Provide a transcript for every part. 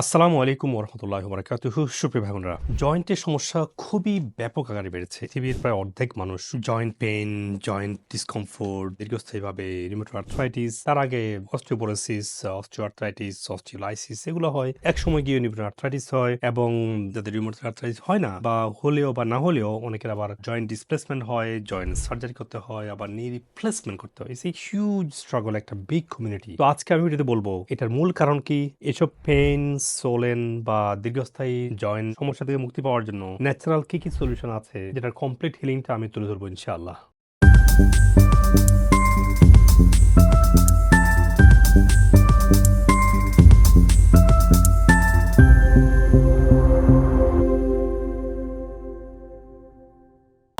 আসসালামু আলাইকুম ওরহামতুল্লাহ বরাকাতুহু সুপ্রিয় ভাগুনরা জয়েন্টের সমস্যা খুবই ব্যাপক আকারে বেড়েছে। পৃথিবীর প্রায় অর্ধেক মানুষ জয়েন্ট পেন জয়েন্ট ডিসকমফোর্ট, দীর্ঘস্থায়ীভাবে রিমোটার আর্থ্রাইটিস, তার আগে অস্টিওপোরোসিস, অস্টিওআর্থ্রাইটিস, অস্টিওলাইসিস, এগুলো হয়। এক সময় গিয়ে রিমোটার আর্থ্রাইটিস হয় এবং যাদের রিমোটার আর্থ্রাইটিস হয় না বা হলেও বা না হলেও অনেকের আবার জয়েন্ট ডিসপ্লেসমেন্ট হয়, জয়েন্ট সার্জারি করতে হয়, আবার নি রিপ্লেসমেন্ট করতে হয়। এই হিউজ স্ট্রাগল একটা বিগ কমিউনিটি তো আজকে আমি ভিডিওতে বলব, এটার মূল কারণ কি? এসব পেইন সোলেন বা দীর্ঘস্থায়ী জয়েন্ট সমস্যা থেকে মুক্তি পাওয়ার জন্য ন্যাচারাল কি কি সলিউশন আছে যেটার কমপ্লিট হিলিংটা আমি তুলে ধরবো ইনশাআল্লাহ।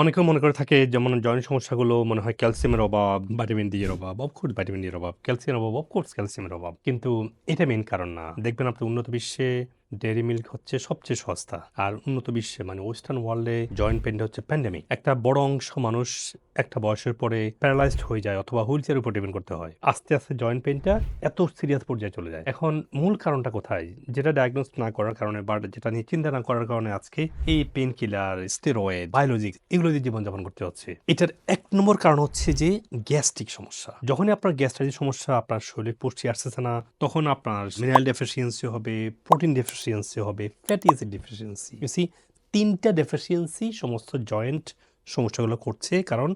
অনেকে মনে করে থাকে যেমন জয়েন্ট সমস্যাগুলো মনে হয় ক্যালসিয়ামের অভাব ভিটামিন ডি এর অভাব অফকোর্স ভিটামিন ডি এর অভাব ক্যালসিয়ামের অভাব অফকোর্স ক্যালসিয়ামের অভাব। কিন্তু এটা মেন কারণ না। দেখবেন আপনি উন্নত বিশ্বে ডেয়ারি মিল্ক হচ্ছে সবচেয়ে সস্তা। আর উন্নত বিশ্বে মানে ওয়েস্টার্ন ওয়ার্ল্ডে জয়েন্ট পেনটা হচ্ছে প্যান্ডেমিক। একটা বড় অংশ মানুষ একটা বয়সের পরে প্যারালাইজড হয়ে যায় অথবা হুইল চেয়ার উপর ডিপেন্ড করতে হয়। আস্তে আস্তে জয়েন্ট পেনটা এত সিরিয়াস পর্যায়ে চলে যায়। এখন মূল কারণটা কোথায়? যেটা ডায়াগনোস না করার কারণে বা যেটা নিয়ে চিন্তা না করার কারণে আজকে এই পেন কিলার স্টেরয়েড বায়োলজিক্স এগুলো দিয়ে জীবনযাপন করতে হচ্ছে। এটার এক নম্বর কারণ হচ্ছে যে গ্যাস্ট্রিক সমস্যা। যখনই আপনার গ্যাস্ট্রাইটিস সমস্যা, আপনার শরীরে পুষ্টি আসতেছে না, তখন আপনার মিনারেল ডেফিসিয়েন্সি হবে প্রোটিন ডেফিসিয়েন্সি হবে। ফ্যাটি অ্যাসিড ডেফিসিয়েন্সি ইউসি তিনটা ডেফিসিয়েন্সি সমস্ত জয়েন্ট সমস্যাগুলো করছে কারণ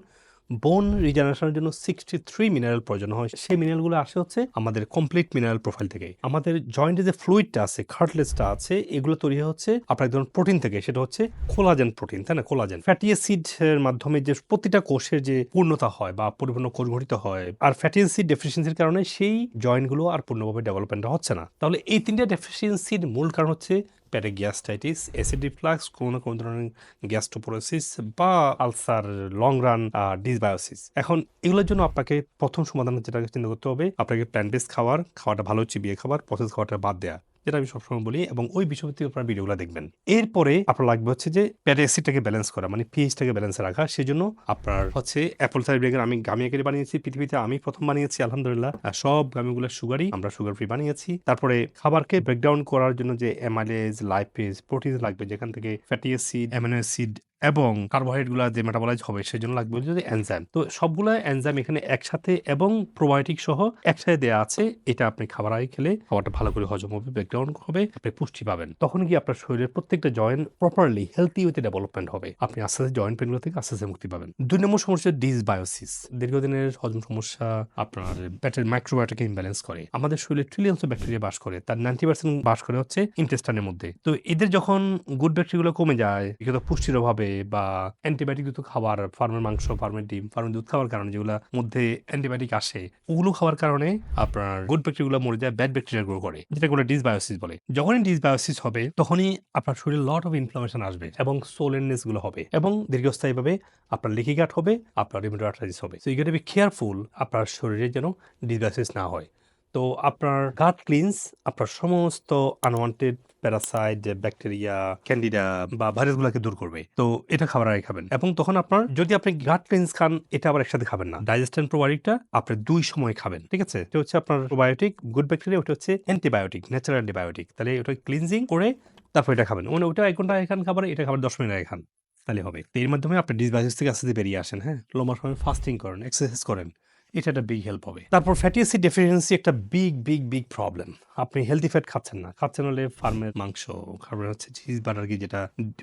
বোন রিজেনারেশনের জন্য সিক্সটি থ্রি মিনারেল প্রয়োজন হয়। সেই মিনারেলগুলো আসে হচ্ছে আমাদের কমপ্লিট মিনারেল প্রোফাইল থেকে। আমাদের জয়েন্টে যে ফ্লুইডটা আছে খার্টলেসটা আছে, এগুলো তৈরি হচ্ছে আপনার একজন প্রোটিন থেকে। সেটা হচ্ছে কোলাজেন প্রোটিন তাই না? কোলাজেন ফ্যাটি অ্যাসিড এর মাধ্যমে যে প্রতিটা কোষের যে পূর্ণতা হয় বা পরিপূর্ণ কোষ গঠিত হয়, আর ফ্যাটি অ্যাসিড ডেফিসিয়েন্সির কারণে সেই জয়েন্টগুলো আর পূর্ণভাবে ডেভেলপমেন্ট হচ্ছে না। তাহলে এই তিনটা ডেফিসিয়েন্সির মূল কারণ হচ্ছে প্যারে গ্যাস্টাইটিস অ্যাসিড রিফ্লাক্স কোনো না কোনো ধরনের গ্যাস্ট্রোপোরোসিস বা আলসার লং রান ডিসবায়োসিস এখন এগুলোর জন্য আপনাকে প্রথম সমাধান যেটা চিন্তা করতে হবে, আপনাকে প্ল্যান্ট বেস খাওয়ার, খাওয়াটা ভালো চিবিয়ে খাবার প্রসেস খাওয়াটা বাদ দেওয়া যেটা আমি সবসময় বলি এবং ওই বিষয়ভিত্তিক আপনার ভিডিওগুলো দেখবেন। এরপরে আপনার লাগবে হচ্ছে যে প্যাটে অ্যাসিডটাকে ব্যালেন্স করা মানে পিএইচটাকে ব্যালেন্স রাখা। সেই জন্য আপনার হচ্ছে অ্যাপল সাইড ব্রেকার আমি গামিয়াকারি বানিয়েছি, পৃথিবীতে আমি প্রথম বানিয়েছি, আলহামদুলিল্লাহ। সব গামিগুলো সুগারই আমরা সুগার ফ্রি বানিয়েছি। তারপরে খাবারকে ব্রেকডাউন করার জন্য যে এমআলএজ লাইপেজ প্রোটিন লাগবে, যেখান থেকে ফ্যাটি অ্যাসিড অ্যামিনো অ্যাসিড এবং কার্বোহাইড্রেটগুলো যে মেটাবলাইজ হবে সেই জন্য লাগবে যদি এনজাইম তো সবগুলো এনজাইম এখানে একসাথে এবং প্রোবায়োটিক সহ একসাথে দেওয়া আছে, এটা আপনি খাবার আগে খেলে খাবারটা ভালো করে হজম হবে ব্যাকগ্রাউন্ড হবে, আপনি পুষ্টি পাবেন। তখন কি আপনার শরীরের প্রত্যেকটা joint properly healthy with development হবে। আপনি আস্তে আস্তে জয়েন্ট পেনগুলো থেকে আস্তে আস্তে মুক্তি পাবেন। দুই নম্বর সমস্যা ডিসবায়োসিস দীর্ঘদিনের হজম সমস্যা আপনার পেটের মাইক্রোবায়োটাকে ইমব্যালেন্স করে। আমাদের শরীরে ট্রিলিয়ন্স ব্যাকটেরিয়া বাস করে, তার নাইনটি পার্সেন্ট বাস করে হচ্ছে ইন্টেস্টানের মধ্যে। তো এদের যখন গুড ব্যাকটেরিয়াগুলো কমে যায় বিগত পুষ্টির অভাবে বা অ্যান্টিবায়োটিক যুক্ত খাবার, ফার্মের মাংস, ফার্মের ডিম, ফার্মের দুধ খাওয়ার কারণে যেগুলো মধ্যে অ্যান্টিবায়োটিক আসে, ওগুলো খাওয়ার কারণে আপনার গুড ব্যাকটেরিয়াগুলো মরে যায় ব্যাড ব্যাকটেরিয়া গ্রো করে যেটা কোনো ডিসবায়োসিস বলে। যখনই ডিসবায়োসিস হবে, তখনই আপনার শরীরে লট অফ ইনফ্লামেশন আসবে এবং সোলেননেসগুলো হবে এবং দীর্ঘস্থায়ীভাবে আপনার লিকি গাট হবে, আপনার রিমোটো আর্থাইটিস হবে। সো ইউ বি কেয়ারফুল আপনার শরীরে যেন ডিসবায়োসিস না হয়। তো আপনার গাট ক্লিনস আপনার সমস্ত আনওয়ান্টেড প্যারাসাইট ব্যাকটেরিয়া ক্যান্ডিডা বা ভাইরাসগুলোকে দূর করবে। তো এটা খাবার আগে খাবেন। এবং তখন আপনার যদি আপনি গাট ক্লিনস খান এটা আবার একসাথে খাবেন না। ডাইজেস্টন প্রোবায়োটিকটা আপনি দুই সময় খাবেন ঠিক আছে? এটা হচ্ছে আপনার প্রোবায়োটিক গুড ব্যাকটেরিয়া ওটা হচ্ছে অ্যান্টিবায়োটিক ন্যাচারাল অ্যান্টিবায়োটিক তাহলে ওটা ক্লিনজিং করে তারপর এটা খাবেন। মানে ওটা এক ঘণ্টা আগে খান খাবার এটা খাবার দশ মিনিট আগে খান তাহলে হবে। এর মাধ্যমে আপনি ডিসবায়োসিস থেকে আস্তে আস্তে বেরিয়ে আসেন হ্যাঁ? লম্বা সময় ফাস্টিং করেন এক্সারসাইজ করেন। এটা একটা বিগ হেল্প হবে তারপর ফ্যাটি অ্যাসিড ডেফিসিয়েন্সি একটা বিগ বিগ বিগ প্রবলেম আপনি হেলদি ফ্যাট খাচ্ছেন না। খাচ্ছেন হলে ফার্মের মাংস, খাবার হচ্ছে চিজ বাটার কি যেটা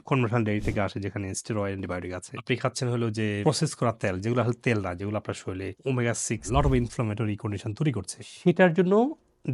কনভার্সন ডেয়ারি থেকে আসে, যেখানে স্টেরয়েড অ্যান্টিবায়োটিক আছে। আপনি খাচ্ছেন হলো যে প্রসেস করা তেল, যেগুলো হলো তেল না, যেগুলো আপনার শরীরে omega six lot of inflammatory condition তৈরি করছে। সেটার জন্য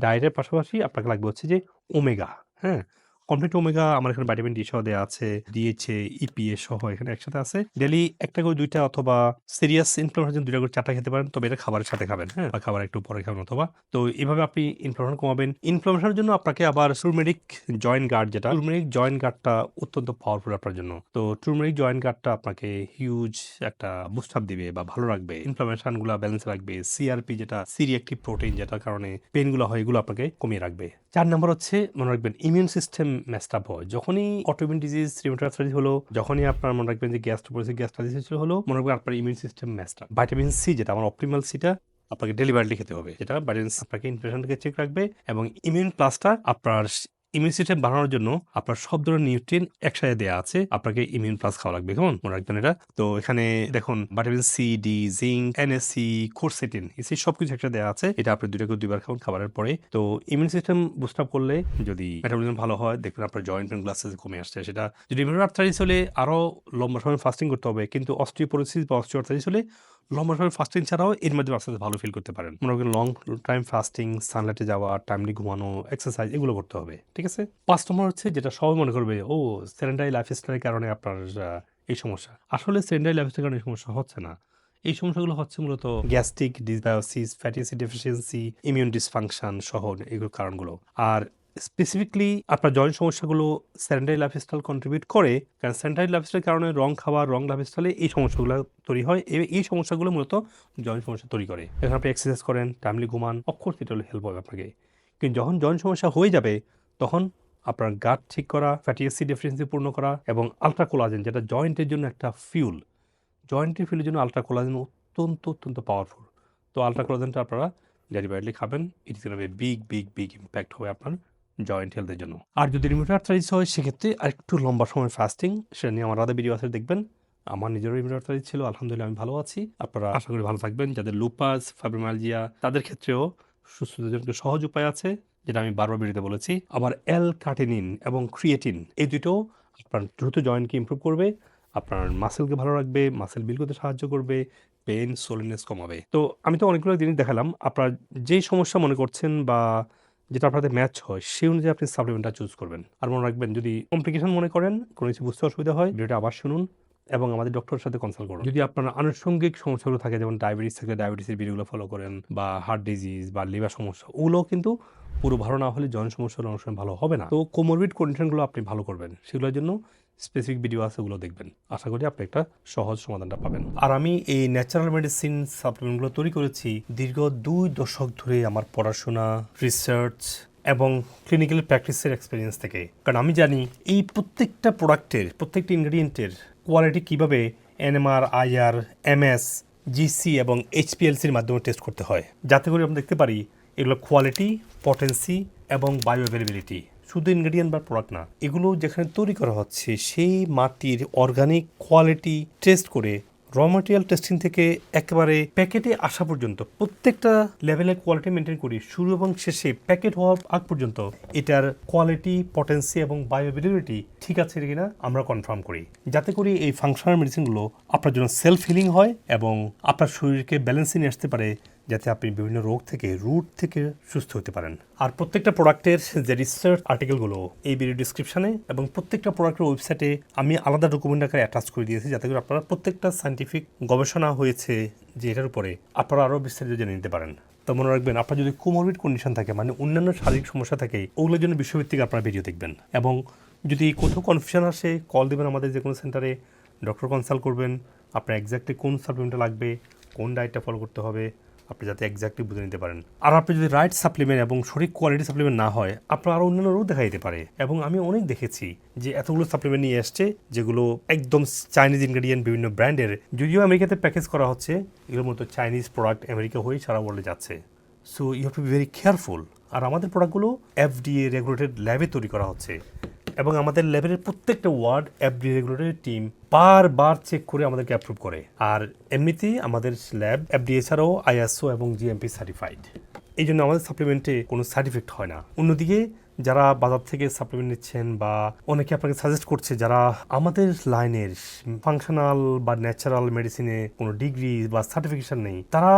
ডায়েটের পাশাপাশি আপনাকে লাগবে হচ্ছে যে ওমেগা হ্যাঁ? কমপ্লিট ওমেগা আমার এখানে ভিটামিন ডি সহ দেওয়া আছে ডিএচএ ইপিএ সহ এখানে একসাথে আছে। ডেলি একটা করে দুইটা অথবা সিরিয়াস ইনফ্লামেশন দুইটা করে চারটা খেতে পারেন, তবে এটা খাবারের সাথে খাবেন হ্যাঁ? বা খাবার একটু পরে খাবেন অথবা। তো এইভাবে আপনি ইনফ্লামেশন কমাবেন। ইনফ্লামেশনের জন্য আপনাকে আবার টুরমেরিক জয়েন্ট গার্ড যেটা টুরমেরিক জয়েন্ট গার্ডটা অত্যন্ত পাওয়ারফুল আপনার জন্য। তো টুরমেরিক জয়েন্ট গার্ডটা আপনাকে হিউজ একটা বুস্ট আপ দিবে বা ভালো রাখবে। ইনফ্লামেশনগুলা ব্যালেন্স রাখবে। সিআরপি যেটা সিরিয়াক্টিভ প্রোটিন যেটার কারণে পেনগুলো হয়, এগুলো আপনাকে কমিয়ে রাখবে। চার নম্বর হচ্ছে, মনে রাখবেন ইমিউন সিস্টেম মেসড আপ হয়। যখনই অটোমিন ডিজিজ রিমোটারাইটিস হলো, যখনই আপনার মনে রাখবেন যে গ্যাস্ট্রোপোরিসিস গ্যাস্ট্রাইসিস হলো, মনে রাখবেন আপনার immune system messed up vitamin C যেটা, আমার অপটিমাল সিটা আপনাকে ডেলিভারিলি খেতে হবে। যেটা ভিটামিন আপনাকে ইনফ্লেশনটাকে চেক রাখবে এবং ইমিউন প্লাসটা আপনার ইমিউন সিস্টেম বাড়ানোর জন্য আপনার সব ধরনের নিউট্রিয়েন্ট একসাথে দেওয়া আছে। আপনাকে ইমিউন প্লাস খাওয়া লাগবে, কেমন? মনে রাখবেন এটা। তো এখানে দেখুন vitamin C D zinc NSC quercetin AC সবকিছু একসাথে দেওয়া আছে। এটা আপনি দুইটা করে দুইবার খাবেন খাবারের পরে। তো ইমিউন সিস্টেম বুস্ট আপ করলে যদি মেটাবলিজম ভালো হয়, দেখবেন আপনার জয়েন্ট পেন গ্লাসেস কমে আসছে। সেটা যদি ইমিউনার্থাইটিস হলে আরও লম্বা সময় ফাস্টিং করতে হবে, কিন্তু অস্টিওপোরোসিস বা অস্টিওআর্থাইটিস হলে লম্বা সময় ফাস্টিং ছাড়াও এর মধ্যে আস্তে ভালো ফিল করতে পারেন। মনে করেন লং টাইম ফাস্টিং সানলাইটে যাওয়া টাইমলি ঘুমানো এক্সারসাইজ এগুলো করতে হবে, ঠিক আছে? পাঁচ নম্বর হচ্ছে যেটা সবাই মনে করবে, ও সেরেন্ডারি লাইফস্টাইলের কারণে আপনার এই সমস্যা। আসলে সেরেন্ডারি লাইফস্টাইলের কারণে এই সমস্যা হচ্ছে না। এই সমস্যাগুলো হচ্ছে মূলত gastric dysbiosis fatty deficiency immune dysfunction সহ এগুলো কারণগুলো। আর স্পেসিফিকলি আপনার জয়েন্ট সমস্যাগুলো স্যানিটারি লাইফস্টাইল কন্ট্রিবিউট করে, কারণ স্যানিটারি লাইফস্টাইল কারণে রং খাওয়া রং লাইফস্টাইলে এই সমস্যাগুলো তৈরি হয় এই সমস্যাগুলো মূলত জয়েন্ট সমস্যা তৈরি করে। এখন আপনি এক্সারসাইজ করেন টাইমলি ঘুমান অফকোর্স এটা হেল্প হবে আপনাকে। কিন্তু যখন জয়েন্ট সমস্যা হয়ে যাবে, তখন আপনার গাট ঠিক করা ফ্যাটি অ্যাসিড ডেফিসিয়েন্সি পূর্ণ করা এবং আলট্রা কোলাজেন যেটা জয়েন্টের জন্য একটা ফিউল জয়েন্টের ফিউলের জন্য আলট্রা কোলাজেন অত্যন্ত অত্যন্ত পাওয়ারফুল তো আলট্রা কোলাজেনটা আপনারা ডেলিভারিলি খাবেন it is big big big impact হবে আপনার জয়েন্ট হেলথের জন্য। আর যদি রিমোটার আর্থারাইটিস হয়, সেক্ষেত্রে আরেকটু লম্বা সময় ফাস্টিং সেটা নিয়ে আমার আলাদা ভিডিও আছে, দেখবেন। আমার নিজেরও আর্থারাইটিস ছিল, আলহামদুলিল্লাহ আমি ভালো আছি। আপনারা আশা করি ভালো থাকবেন। যাদের লুপাস ফাইব্রোমালজিয়া তাদের ক্ষেত্রেও সুস্থতার জন্য সহজ উপায় আছে, যেটা আমি বারবার ভিডিওতে বলেছি। আবার এল কার্টিনিন এবং ক্রিয়েটিন এই দুটো আপনার দ্রুত জয়েন্টকে ইমপ্রুভ করবে, আপনার মাসেলকে ভালো রাখবে মাসেল বিল করতে সাহায্য করবে পেন সোলিনেস কমাবে। তো আমি তো অনেকগুলো জিনিস দেখালাম। আপনার যেই সমস্যা মনে করছেন বা যেটা আপনাদের ম্যাচ হয়, সেই অনুযায়ী আপনি সাপ্লিমেন্টটা চুজ করবেন। আর মনে রাখবেন, যদি কমপ্লিকেশন মনে করেন, কোনো কিছু বুঝতে অসুবিধা হয়, ভিডিওটা আবার শুনুন এবং আমাদের ডক্টরের সাথে কনসাল্ট করুন। যদি আপনার আনুষঙ্গিক সমস্যাগুলো থাকে, যেমন ডায়াবেটিস থাকে ডায়াবেটিসের ভিডিওগুলো ফলো করেন বা হার্ট ডিজিজ বা লিভার সমস্যা ওগুলো কিন্তু পুরো ভালো না হলে জয়েন্ট সমস্যা অনুষ্ঠান ভালো হবে না। তো কোমরবিড কন্ডিশনগুলো আপনি ভালো করবেন, সেগুলোর জন্য স্পেসিফিক ভিডিও আছে, ওগুলো দেখবেন। আশা করি আপনি একটা সহজ সমাধানটা পাবেন। আর আমি এই ন্যাচারাল মেডিসিন সাপ্লিমেন্টগুলো তৈরি করেছি দীর্ঘ দুই দশক ধরে আমার পড়াশোনা রিসার্চ এবং ক্লিনিক্যাল প্র্যাকটিসের এক্সপিরিয়েন্স থেকে। কারণ আমি জানি এই প্রত্যেকটা প্রোডাক্টের প্রত্যেকটা ইনগ্রিডিয়েন্টের কোয়ালিটি কীভাবে এনএমআর আইআর এমএস জিসি এবং এইচপিএলসির মাধ্যমে টেস্ট করতে হয়। যাতে করে আমরা দেখতে পারি এগুলো কোয়ালিটি পটেন্সি এবং বায়ো অ্যাভেলেবিলিটি শুধু ইনগ্রেডিয়েন্ট বা প্রোডাক্ট না, এগুলো যেখানে তৈরি করা হচ্ছে সেই মাটির অর্গানিক কোয়ালিটি টেস্ট করে র ম্যাটেরিয়াল টেস্টিং থেকে একেবারে প্যাকেটে আসা পর্যন্ত প্রত্যেকটা লেভেলের কোয়ালিটি মেনটেন করি, শুরু এবং শেষে প্যাকেট হওয়ার আগ পর্যন্ত এটার কোয়ালিটি পটেন্সি এবং বায়োবিলিটি ঠিক আছে কিনা আমরা কনফার্ম করি। যাতে করে এই ফাংশনাল মেডিসিনগুলো আপনার জন্য সেলফ হিলিং হয় এবং আপনার শরীরকে ব্যালেন্সে নিয়ে আসতে পারে যাতে আপনি বিভিন্ন রোগ থেকে, রুট থেকে সুস্থ হতে পারেন। আর প্রত্যেকটা প্রোডাক্টের যে রিসার্চ আর্টিকেলগুলো এই ভিডিও ডিসক্রিপশানে এবং প্রত্যেকটা প্রোডাক্টের ওয়েবসাইটে আমি আলাদা ডকুমেন্ট আকারে অ্যাটাচ করে দিয়েছি যাতে করে আপনারা প্রত্যেকটা সাইন্টিফিক গবেষণা হয়েছে যে এটার উপরে আপনারা আরও বিস্তারিত জেনে নিতে পারেন। তো মনে রাখবেন, আপনার যদি কোমরবিড কন্ডিশন থাকে মানে অন্যান্য শারীরিক সমস্যা থাকে, ওগুলোর জন্য বিশ্বভিত্তিক আপনারা ভিডিও দেখবেন। এবং যদি কোথাও কনফিউশন আসে কল দেবেন আমাদের যে কোনো সেন্টারে ডক্টর কনসাল্ট করবেন, আপনার এক্স্যাক্টলি কোন সাপ্লিমেন্টটা লাগবে, কোন ডায়েটটা ফলো করতে হবে আপনি যাতে এক্স্যাক্টলি বুঝে নিতে পারেন। আর আপনি যদি রাইট সাপ্লিমেন্ট এবং সঠিক কোয়ালিটি সাপ্লিমেন্ট না হয়, আপনার আরও অন্যান্য রোগ দেখা যেতে পারে। এবং আমি অনেক দেখেছি যে এতগুলো সাপ্লিমেন্ট নিয়ে আসছে যেগুলো একদম চাইনিজ ইনগ্রেডিয়েন্ট বিভিন্ন ব্র্যান্ডের, যদিও আমেরিকাতে প্যাকেজ করা হচ্ছে এগুলোর মতো চাইনিজ প্রোডাক্ট আমেরিকা হয়ে সারা ওয়ার্ল্ডে যাচ্ছে। So you have to be very careful আর আমাদের প্রোডাক্টগুলো এফডিএ রেগুলেটেড ল্যাবে তৈরি করা হচ্ছে। এবং আমাদের ল্যাবের প্রত্যেকটা ওয়ার্ড এফডি রেগুলেটরি টিম বারবার চেক করে আমাদেরকে অ্যাপ্রুভ করে। আর এমনিতেই আমাদের ল্যাব এফডি এছাড়াও আইএসও এবং জিএমপি সার্টিফাইড এই জন্য আমাদের সাপ্লিমেন্টে কোনো সাইড ইফেক্ট হয় না। অন্যদিকে যারা বাজার থেকে সাপ্লিমেন্ট নিচ্ছেন বা অনেকে আপনাকে সাজেস্ট করছে যারা আমাদের লাইনের ফাংশনাল বা ন্যাচারাল মেডিসিনে কোনো ডিগ্রি বা সার্টিফিকেশন নেই, তারা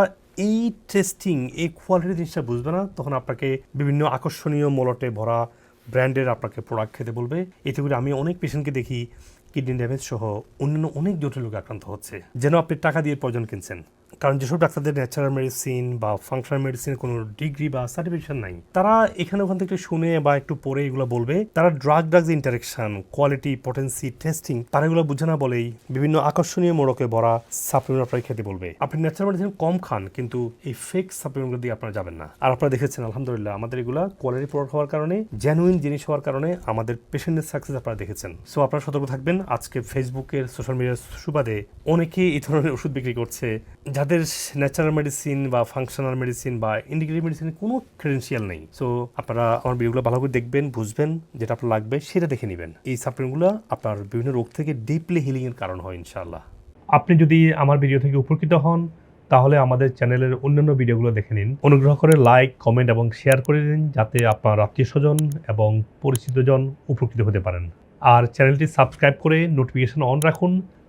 এই টেস্টিং এই কোয়ালিটি জিনিসটা বুঝবে না। তখন আপনাকে বিভিন্ন আকর্ষণীয় মলটে ভরা ব্র্যান্ডের আপনাকে প্রোডাক্ট খেতে বলবে। এতে করে আমি অনেক পেশেন্টকে দেখি কিডনি ড্যামেজ সহ অন্যান্য অনেক জটিল রোগে আক্রান্ত হচ্ছে। যেন আপনি টাকা দিয়ে প্রয়োজন কিনছেন। কারণ যেসব ডাক্তারদের ন্যাচারাল মেডিসিন বা ফাংশনাল মেডিসিনের কোনো ডিগ্রি বা সার্টিফিকেশন নাই, তারা এখানে ওখান থেকে শুনে বা একটু পরে এগুলো বলবে। তারা drug drugs interaction quality potency testing তারা এগুলো বুঝে না বলেই বিভিন্ন আকর্ষণীয় মোড়কে ভরা সাপ্লিমেন্ট আপনাকে খেতে বলবে। আপনি ন্যাচারাল মেডিসিন কম খান, কিন্তু এই ফেক সাপ্লিমেন্টগুলো দিয়ে আপনারা যাবেন না। আর আপনারা দেখেছেন, আলহামদুলিল্লাহ, আমাদের এগুলো কোয়ালিটি প্রোডাক্ট হওয়ার কারণে জেনুইন জিনিস হওয়ার কারণে আমাদের পেশেন্টের সাকসেস আপনারা দেখেছেন। সো আপনারা সতর্ক থাকবেন। আজকে ফেসবুকের সোশ্যাল মিডিয়ার সুবাদে অনেকেই এই ধরনের ওষুধ বিক্রি করছে যাদের ন্যাচারাল মেডিসিন বা ফাংশনাল মেডিসিন বা ইন্ডিগ্রেটিভ মেডিসিনের কোনো ক্রেডেন্সিয়াল নেই। সো আপনারা আমার ভিডিওগুলো ভালো করে দেখবেন, বুঝবেন, যেটা আপনার লাগবে, সেটা দেখে নেবেন। এই সাপ্লিমেন্টগুলো আপনার বিভিন্ন রোগ থেকে ডিপলি হিলিংয়ের কারণ হয়, ইনশাআল্লাহ। আপনি যদি আমার ভিডিও থেকে উপকৃত হন, তাহলে আমাদের চ্যানেলের অন্যান্য ভিডিওগুলো দেখে নিন। অনুগ্রহ করে লাইক কমেন্ট এবং শেয়ার করে দিন, যাতে আপনার আত্মীয় স্বজন এবং পরিচিতজন উপকৃত হতে পারেন। আর চ্যানেলটি সাবস্ক্রাইব করে নোটিফিকেশন অন রাখুন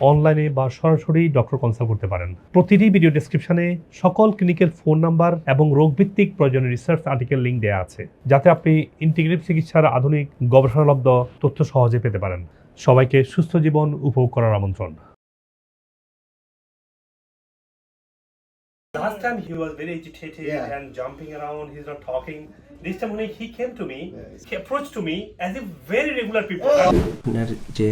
অনলাইনে বা সরাসরি ডক্টর কনসাল্ট করতে পারেন প্রতিটি ভিডিও ডেসক্রিপশনে সকল ক্লিনিকের ফোন নাম্বার এবং রোগভিত্তিক প্রয়োজনীয় রিসার্চ আর্টিকেল লিঙ্ক দেওয়া আছে যাতে আপনি ইন্টিগ্রেটিভ চিকিৎসার আধুনিক গবেষণালব্ধ তথ্য সহজে পেতে পারেন সবাইকে সুস্থ জীবন উপভোগ করার আমন্ত্রণ Last time he was very agitated Yeah. and jumping around, he's not talking. This time when he came to me, he approached to me as if very regular people. আপনার যে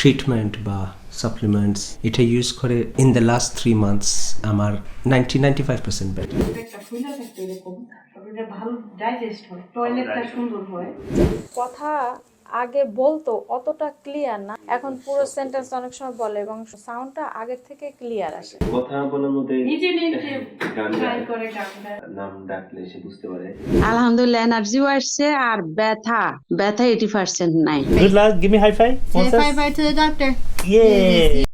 ট্রিটমেন্ট বা সাপ্লিমেন্টস এটা use করে in the last three months আমার ninety ninety five percent better ভালো digest হয় টয়লেটটা সুন্দর হয়। কথা আগে বলতো অতটা ক্লিয়ার না। এখন পুরো সেন্টেন্স অনেক সময় বলে এবং সাউন্ডটা আগের থেকে ক্লিয়ার আসে। কথা বলার মধ্যে নিজে নিজে গান গায়। করে গানটা নাম ডাকলে সে বুঝতে পারে। আলহামদুলিল্লাহ এনার্জিও আসছে আর ব্যথা। ব্যথা এইটি পার্সেন্ট নাই। Good luck give me high five high five to the doctor. Yeah.